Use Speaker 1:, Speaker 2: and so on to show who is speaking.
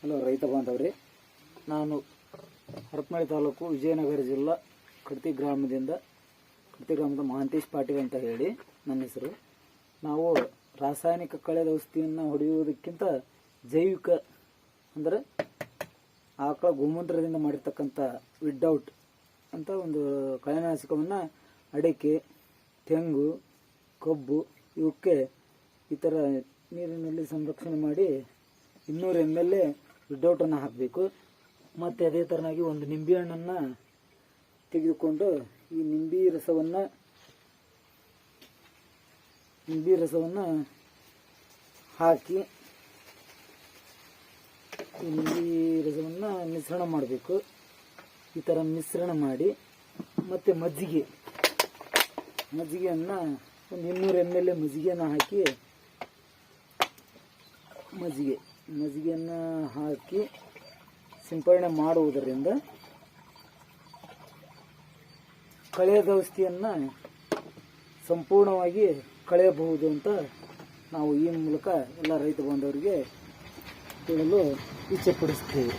Speaker 1: Hello, ರೈತ ಬಾಂಧವ್ರಿ. ನಾನು ಹರಪನಹಳ್ಳಿ ತಾಲೂಕು ವಿಜಯನಗರ ಜಿಲ್ಲಾ ಕಡ್ತಿ ಗ್ರಾಮದಿಂದ, ಕಡ್ತಿ ಗ್ರಾಮದ ಮಹಾಂತೇಶ್ ಪಾಟೀಲ್ ಅಂತ ಹೇಳಿ ನನ್ನ ಹೆಸರು. ನಾವು ರಾಸಾಯನಿಕ ಕಳೆದ ಔಷಧಿಯನ್ನು ಹೊಡೆಯುವುದಕ್ಕಿಂತ ಜೈವಿಕ ಅಂದರೆ ಆಕಳ ಗೋಮೂತ್ರದಿಂದ ಮಾಡಿರ್ತಕ್ಕಂಥ ವಿಡ್ಔಟ್ ಅಂತ ಒಂದು ಕಳೆನಾಶಕವನ್ನು ಅಡಿಕೆ, ತೆಂಗು, ಕಬ್ಬು ಇವಕ್ಕೆ ಈ ಥರ ನೀರಿನಲ್ಲಿ ಸಂರಕ್ಷಣೆ ಮಾಡಿ ಇನ್ನೂರು ಎಂ ಎಲ್ ವಿಡ್ಔಟನ್ನು ಹಾಕಬೇಕು. ಮತ್ತು ಅದೇ ಥರನಾಗಿ ಒಂದು ನಿಂಬೆಹಣ್ಣನ್ನು ತೆಗೆದುಕೊಂಡು ಈ ನಿಂಬೆ ರಸವನ್ನು ನಿಂಬೆ ರಸವನ್ನು ಹಾಕಿ ಈ ನಿಂಬೆ ರಸವನ್ನು ಮಿಶ್ರಣ ಮಾಡಬೇಕು. ಈ ಥರ ಮಿಶ್ರಣ ಮಾಡಿ, ಮತ್ತು ಮಜ್ಜಿಗೆ, ಮಜ್ಜಿಗೆಯನ್ನು ಒಂದು ಇನ್ನೂರು ಎಂ ಎಲ್ ಮಜ್ಜಿಗೆಯನ್ನು ಹಾಕಿ ಮಜ್ಜಿಗೆ. ಮಜ್ಜಿಗೆಯನ್ನು ಹಾಕಿ ಸಿಂಪರಣೆ ಮಾಡುವುದರಿಂದ ಕಳೆಯದ ಔಷಧಿಯನ್ನು ಸಂಪೂರ್ಣವಾಗಿ ಕಳೆಯಬಹುದು ಅಂತ ನಾವು ಈ ಮೂಲಕ ಎಲ್ಲ ರೈತ ಬಾಂಧವರಿಗೆ ಹೇಳಲು ಇಚ್ಛೆ ಪಡಿಸ್ತೇವೆ.